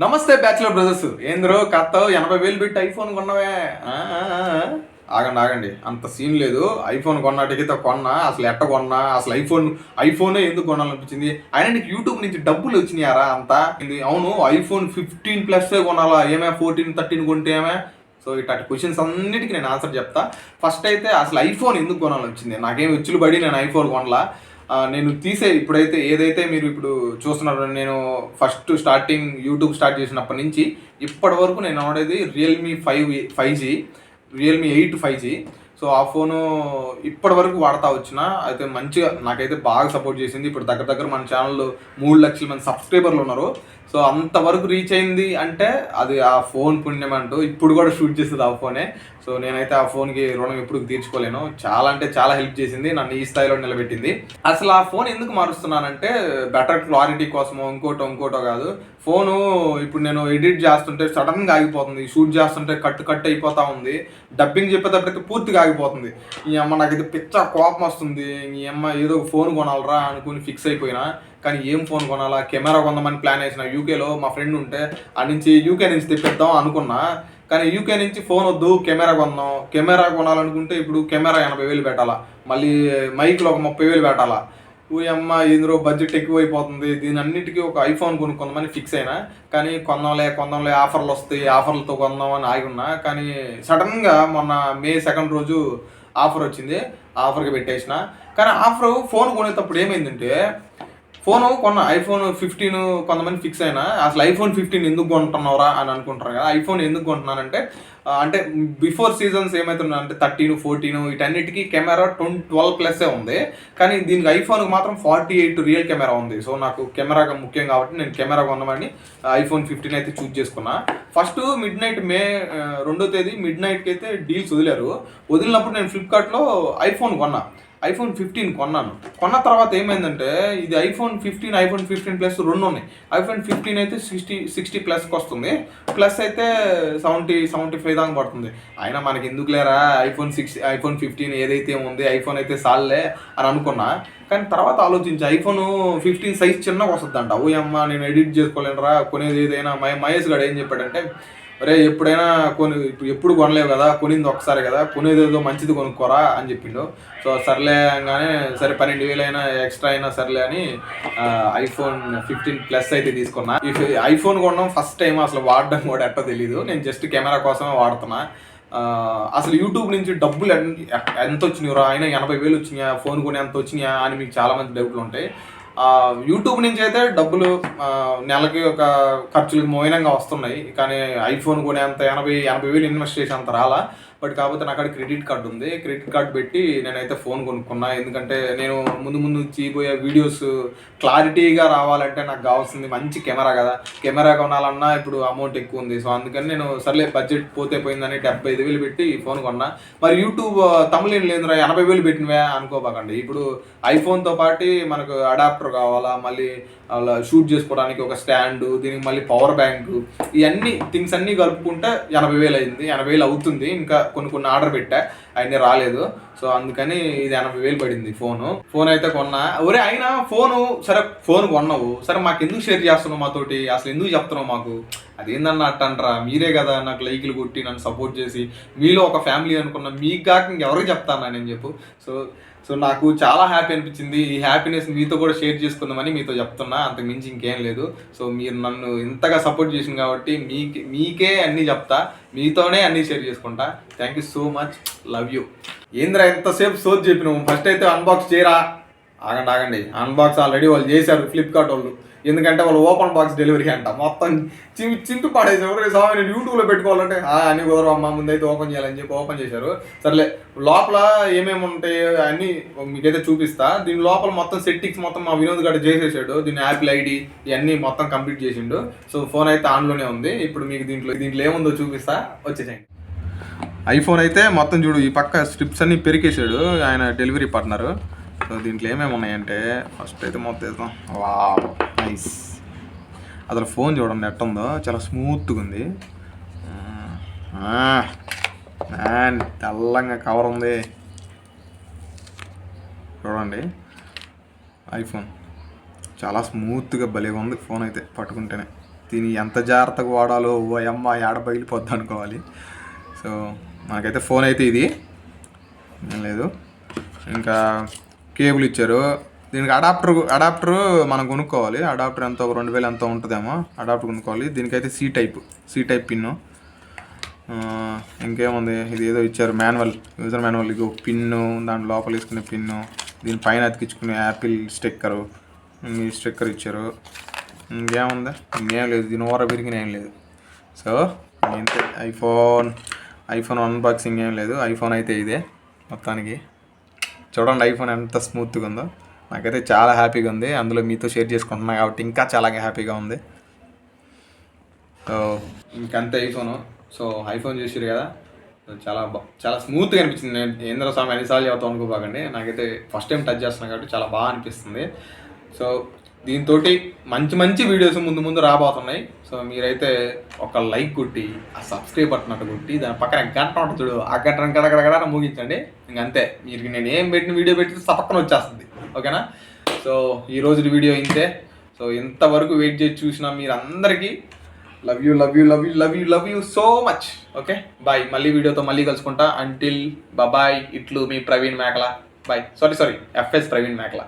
నమస్తే bachelor brothers. ఏంద్రో కత్త ఎనభై వేలు పెట్టి ఐఫోన్ కొన్నవే. ఆగండి ఆగండి. అంత సీన్ లేదు. ఐఫోన్ కొన్నాటికితో కొన్నా అసలు ఎట్ట కొన్నా అసలు ఐఫోన్ ఐఫోనే ఎందుకు కొనాలనిపించింది? ఆయన నీకు యూట్యూబ్ నుంచి డబ్బులు వచ్చినాయారా అంతా? ఇది అవును ఐఫోన్ ఫిఫ్టీన్ ప్లస్ కొనాలా? ఏమే ఫోర్టీన్ థర్టీన్ కొంటే ఏమే? సో ఇట్లాంటి క్వశ్చన్స్ అన్నిటికీ నేను ఆన్సర్ చెప్తా. ఫస్ట్ అయితే అసలు ఐఫోన్ ఎందుకు కొనాలని వచ్చింది నాకేం వచ్చులు పడి నేను ఐఫోన్ కొనలా. నేను తీసే ఇప్పుడైతే ఏదైతే మీరు ఇప్పుడు చూస్తున్నారో నేను ఫస్ట్ స్టార్టింగ్ యూట్యూబ్ స్టార్ట్ చేసినప్పటి నుంచి ఇప్పటి వరకు నేను ఆడేది Realme five five G Realme eight five G so ఆ ఫోను ఇప్పటి వరకు వాడతా వచ్చిన అయితే మంచిగా నాకైతే బాగా సపోర్ట్ చేసింది. ఇప్పుడు దగ్గర దగ్గర మన ఛానల్లో మూడు లక్షల మంది సబ్స్క్రైబర్లు ఉన్నారు. సో అంతవరకు రీచ్ అయింది అంటే అది ఆ ఫోన్ పుణ్యం అంటూ ఇప్పుడు కూడా షూట్ చేస్తుంది ఆ ఫోనే సో నేనైతే ఆ ఫోన్కి రుణం ఎప్పుడు తీర్చుకోలేను. చాలా అంటే చాలా హెల్ప్ చేసింది నన్ను ఈ స్థాయిలో నిలబెట్టింది. అసలు ఆ ఫోన్ ఎందుకు మారుస్తున్నానంటే బెటర్ క్లారిటీ కోసమో ఇంకోటో ఇంకోటో కాదు. ఫోను ఇప్పుడు నేను ఎడిట్ చేస్తుంటే సడన్గా ఆగిపోతుంది. షూట్ చేస్తుంటే కట్టు కట్ అయిపోతా ఉంది. డబ్బింగ్ చెప్పేటప్పటికి పూర్తిగా ఆగిపోతుంది. ఈ అమ్మ నాకు ఇది పిచ్చ కోపం వస్తుంది. ఈ అమ్మ ఏదో ఒక ఫోన్ కొనాలరా అనుకుని ఫిక్స్ అయిపోయినా. కానీ ఏం ఫోన్ కొనాలా? కెమెరా కొందామని ప్లాన్ వేసిన యూకేలో మా ఫ్రెండ్ ఉంటే ఆ నుంచి యూకే నుంచి తెప్పిద్దాం అనుకున్నా. కానీ యూకే నుంచి ఫోన్ వద్దు కెమెరా కొందాం. కెమెరా కొనాలనుకుంటే ఇప్పుడు కెమెరా ఎనభై వేలు పెట్టాలా? మళ్ళీ మైక్లో ఒక ముప్పై వేలు పెట్టాలా? ఊ అమ్మ ఇందులో బడ్జెట్ ఎక్కువైపోతుంది. దీని అన్నిటికీ ఒక ఐఫోన్ కొనుక్కుందామని ఫిక్స్ అయినా. కానీ కొందాంలే కొందాంలే ఆఫర్లు వస్తాయి ఆఫర్లతో కొందాం అని ఆగి ఉన్నా. కానీ సడన్గా మొన్న మే సెకండ్ రోజు ఆఫర్ వచ్చింది. ఆఫర్కి పెట్టేసిన. కానీ ఆఫర్ ఫోన్ కొనేటప్పుడు ఏమైందంటే ఫోన్ కొన్న ఐఫోన్ ఫిఫ్టీన్ కొంతమంది ఫిక్స్ అయినా అసలు ఐఫోన్ ఫిఫ్టీన్ ఎందుకు కొంటున్నారా అని అనుకుంటారు కదా. ఐఫోన్ ఎందుకు కొంటున్నానంటే అంటే బిఫోర్ సీజన్స్ ఏమవుతున్నా అంటే థర్టీన్ ఫోర్టీన్ వీటన్నిటికీ కెమెరా ట్వంటీ ట్వెల్వ్ ప్లస్ ఉంది. కానీ దీనికి ఐఫోన్కి మాత్రం ఫార్టీ ఎయిట్ రియల్ కెమెరా ఉంది. సో నాకు కెమెరా ముఖ్యం కాబట్టి నేను కెమెరా కొనమని ఐఫోన్ ఫిఫ్టీన్ అయితే చూజ్ చేసుకున్నా. ఫస్ట్ మిడ్ నైట్ మే రెండో తేదీ మిడ్ నైట్కి అయితే డీల్స్ వదిలారు. వదిలినప్పుడు నేను ఫ్లిప్కార్ట్లో ఐఫోన్ కొన్నా. ఐఫోన్ ఫిఫ్టీన్ కొన్నాను. కొన్న తర్వాత ఏమైందంటే ఇది iPhone fifteen iPhone fifteen plus రెండు ఉన్నాయి. ఐఫోన్ ఫిఫ్టీన్ అయితే సిక్స్టీ సిక్స్టీ ప్లస్కి వస్తుంది ప్లస్ అయితే సెవెంటీ సెవెంటీ ఫైవ్ దాకా పడుతుంది. అయినా మనకి ఎందుకు లేరా? ఐఫోన్ సిక్స్ ఐఫోన్ ఫిఫ్టీన్ ఏదైతే ఉంది ఐఫోన్ అయితే సాల్లే అని అనుకున్నా. కానీ తర్వాత ఆలోచించి ఐఫోన్ ఫిఫ్టీన్ సైజ్ చిన్నగా వస్తుందంట. ఓ అమ్మ నేను ఎడిట్ చేసుకోలేనురా. కొనేది ఏదైనా మై మహేష్ గడు ఏం చెప్పాడంటే అరే ఎప్పుడైనా కొని ఇప్పుడు ఎప్పుడు కొనలేవు కదా కొనింది ఒకసారి కదా కొనేదేదో మంచిది కొనుక్కోరా అని చెప్పిండు. సో సర్లే అనగానే సరే పన్నెండు వేలు అయినా ఎక్స్ట్రా అయినా సర్లే అని ఐఫోన్ ఫిఫ్టీన్ ప్లస్ అయితే తీసుకున్నా. ఈ ఐఫోన్ కొనడం ఫస్ట్ టైం అసలు వాడడం కూడా ఎట్టో తెలియదు నేను జస్ట్ కెమెరా కోసమే వాడుతున్నా. అసలు యూట్యూబ్ నుంచి డబ్బులు ఎన్- ఎంత రా అయినా ఎనభై వేలు వచ్చినాయా? ఫోన్ కొని ఎంత వచ్చినాయా? అని మీకు చాలా మంది డౌట్లు ఉంటాయి. యూట్యూబ్ నుంచి అయితే డబ్బులు నెలకి ఒక ఖర్చులకు మోయినంగా వస్తున్నాయి. కానీ ఐఫోన్ కొనేంత ఎనభై ఎనభై వేలు ఇన్వెస్ట్ చేసేంత రాలా. బట్ కాకపోతే నాకు అక్కడ క్రెడిట్ కార్డు ఉంది. క్రెడిట్ కార్డు పెట్టి నేనైతే ఫోన్ కొనుక్కున్నా. ఎందుకంటే నేను ముందు ముందు చేయబోయే వీడియోస్ క్లారిటీగా రావాలంటే నాకు కావాల్సింది మంచి కెమెరా కదా. కెమెరా కొనాలన్నా ఇప్పుడు అమౌంట్ ఎక్కువ ఉంది. సో అందుకని నేను సర్లే బడ్జెట్ పోతే పోయిందని డెబ్బై ఐదు వేలు పెట్టి ఫోన్ కొన్నా. మరి యూట్యూబ్ తమిళ లేదురా ఎనభై వేలు పెట్టినవే అనుకోబాకండి. ఇప్పుడు ఐఫోన్తో పాటు మనకు అడాప్టర్ కావాలా మళ్ళీ అలా షూట్ చేసుకోవడానికి ఒక స్టాండ్ దీనికి మళ్ళీ పవర్ బ్యాంక్ ఇవన్నీ థింగ్స్ అన్నీ కలుపుకుంటే ఎనభై వేలు అయింది ఎనభై వేలు అవుతుంది. ఇంకా కొన్ని కొన్ని ఆర్డర్ పెట్టా అవన్నీ రాలేదు. సో అందుకని ఇది ఎనభై వేలు పడింది ఫోను. ఫోన్ అయితే కొన్నా. ఒరే అయినా ఫోను సరే ఫోన్ కొన్నావు. సరే మాకు ఎందుకు షేర్ చేస్తున్నావు మాతోటి? అసలు ఎందుకు చెప్తున్నావు మాకు? అదేందన్న అట్ట అంటారా మీరే కదా నాకు లైకులు కొట్టి నన్ను సపోర్ట్ చేసి మీలో ఒక ఫ్యామిలీ అనుకున్న మీకు కాక ఇంకెవరికి చెప్తానా నేను చెప్పు. సో సో నాకు చాలా హ్యాపీ అనిపించింది. ఈ హ్యాపీనెస్ మీతో కూడా షేర్ చేసుకుందామని మీతో చెప్తున్నా. అంతకు మించి ఇంకేం లేదు. సో మీరు నన్ను ఇంతగా సపోర్ట్ చేసింది కాబట్టి మీకే మీకే అన్నీ చెప్తా. మీతోనే అన్నీ షేర్ చేసుకుంటా. Thank you so much love you ఏంద్రా ఎంతసేపు సోచ్ చెప్పినావు? ఫస్ట్ అయితే అన్బాక్స్ చేయరా? ఆగండి ఆగండి. అన్బాక్స్ ఆల్రెడీ వాళ్ళు చేశారు ఫ్లిప్కార్ట్ వాళ్ళు. ఎందుకంటే వాళ్ళు ఓపెన్ బాక్స్ డెలివరీ అంట. మొత్తం చింపి చింపి పడేసారు "ఒరేయ్ స్వామి నేను యూట్యూబ్లో పెట్టుకోవాలంటే "ఆ, అన్ని కుదరవు అమ్మ ముందైతే ఓపెన్ చేయాలని చెప్పి ఓపెన్ చేశారు. సర్లే లోపల ఏమేమి ఉంటాయి అన్ని మీకైతే చూపిస్తా. దీని లోపల మొత్తం సెట్టింగ్స్ మొత్తం మా వినోద్ గడ చేసేసాడు. దీని యాపిల్ ఐడి ఇవన్నీ మొత్తం కంప్లీట్ చేసిండు. సో ఫోన్ అయితే ఆన్లోనే ఉంది. ఇప్పుడు మీకు దీంట్లో దీంట్లో ఏముందో చూపిస్తా. వచ్చేసేయండి. ఐఫోన్ అయితే మొత్తం చూడు ఈ పక్క స్ట్రిప్స్ అన్ని పెరికేశాడు. ఆయన డెలివరీ పార్ట్నరు సో దీంట్లో ఏమేమి ఉన్నాయంటే ఫస్ట్ అయితే మొత్తం వేద్దాం. వా నైస్ అసలు ఫోన్ చూడండి ఎట్ట ఉందో చాలా స్మూత్గా ఉంది. తెల్లంగా కవర్ ఉంది. చూడండి ఐఫోన్ చాలా స్మూత్గా భలేగా ఉంది ఫోన్ అయితే పట్టుకుంటేనే. దీన్ని ఎంత జాగ్రత్తగా వాడాలో ఓ అమ్మ ఏడ పగిలిపోద్ది అనుకోవాలి. సో మనకైతే ఫోన్ అయితే ఇది. ఏం లేదు. ఇంకా కేబుల్ ఇచ్చారు. దీనికి అడాప్టర్ అడాప్టర్ మనం కొనుక్కోవాలి. అడాప్టర్ ఎంత? రెండు వేలు ఎంత ఉంటుందేమో. అడాప్టర్ కొనుక్కోవాలి. దీనికైతే C type C type pin ఇంకేముంది? ఇది ఏదో ఇచ్చారు. మాన్యువల్ యూజర్ మాన్యువల్ ఇగో పిన్ను దాని లోపల వేసుకునే పిన్ను దీని పైన అతికించుకునే యాపిల్ స్టిక్కరు ఈ స్టిక్కర్ ఇచ్చారు. ఇంకేముంది? ఇంకేం లేదు. దీని ఓర పెరిగిన ఏం లేదు. సో ఇంతే ఐఫోన్ ఐఫోన్ అన్బాక్సింగ్ ఏం లేదు. ఐఫోన్ అయితే ఇదే మొత్తానికి. చూడండి ఐఫోన్ ఎంత స్మూత్గా ఉందో. నాకైతే చాలా హ్యాపీగా ఉంది. అందులో మీతో షేర్ చేసుకుంటున్నా కాబట్టి ఇంకా చాలా హ్యాపీగా ఉంది. సో ఇంకంతే ఐఫోన్. సో ఐఫోన్ చూసారు కదా. చాలా బా చాలా స్మూత్గా అనిపించింది. నేను ఏంద్ర స్వామి ఎన్నిసార్లు చెబుతాం అనుకోబాకండి. నాకైతే ఫస్ట్ టైం టచ్ చేస్తున్నా కాబట్టి చాలా బాగా అనిపిస్తుంది. సో దీంతో మంచి మంచి వీడియోస్ ముందు ముందు రాబోతున్నాయి. సో మీరైతే ఒక లైక్ కొట్టి ఆ సబ్స్క్రైబ్ బటన్ అట్ట కొట్టి దాని పక్కన గంట ఉంటుంది చూడు ఆ గంట గడగడగడ ముగించండి. ఇంకంతే మీరు నేను ఏం పెట్టిన వీడియో పెట్టి పక్కన వచ్చేస్తుంది. ఓకేనా? సో ఈ రోజు వీడియో ఇంతే. సో ఇంతవరకు వెయిట్ చేసి చూసిన మీరు అందరికీ love you love you love you love you love you so much okay bye మళ్ళీ వీడియోతో మళ్ళీ కలుసుకుంటా. అంటిల్ బాయ్ ఇట్లు మీ Praveen Mekala. Bye sorry sorry FS Praveen Mekala.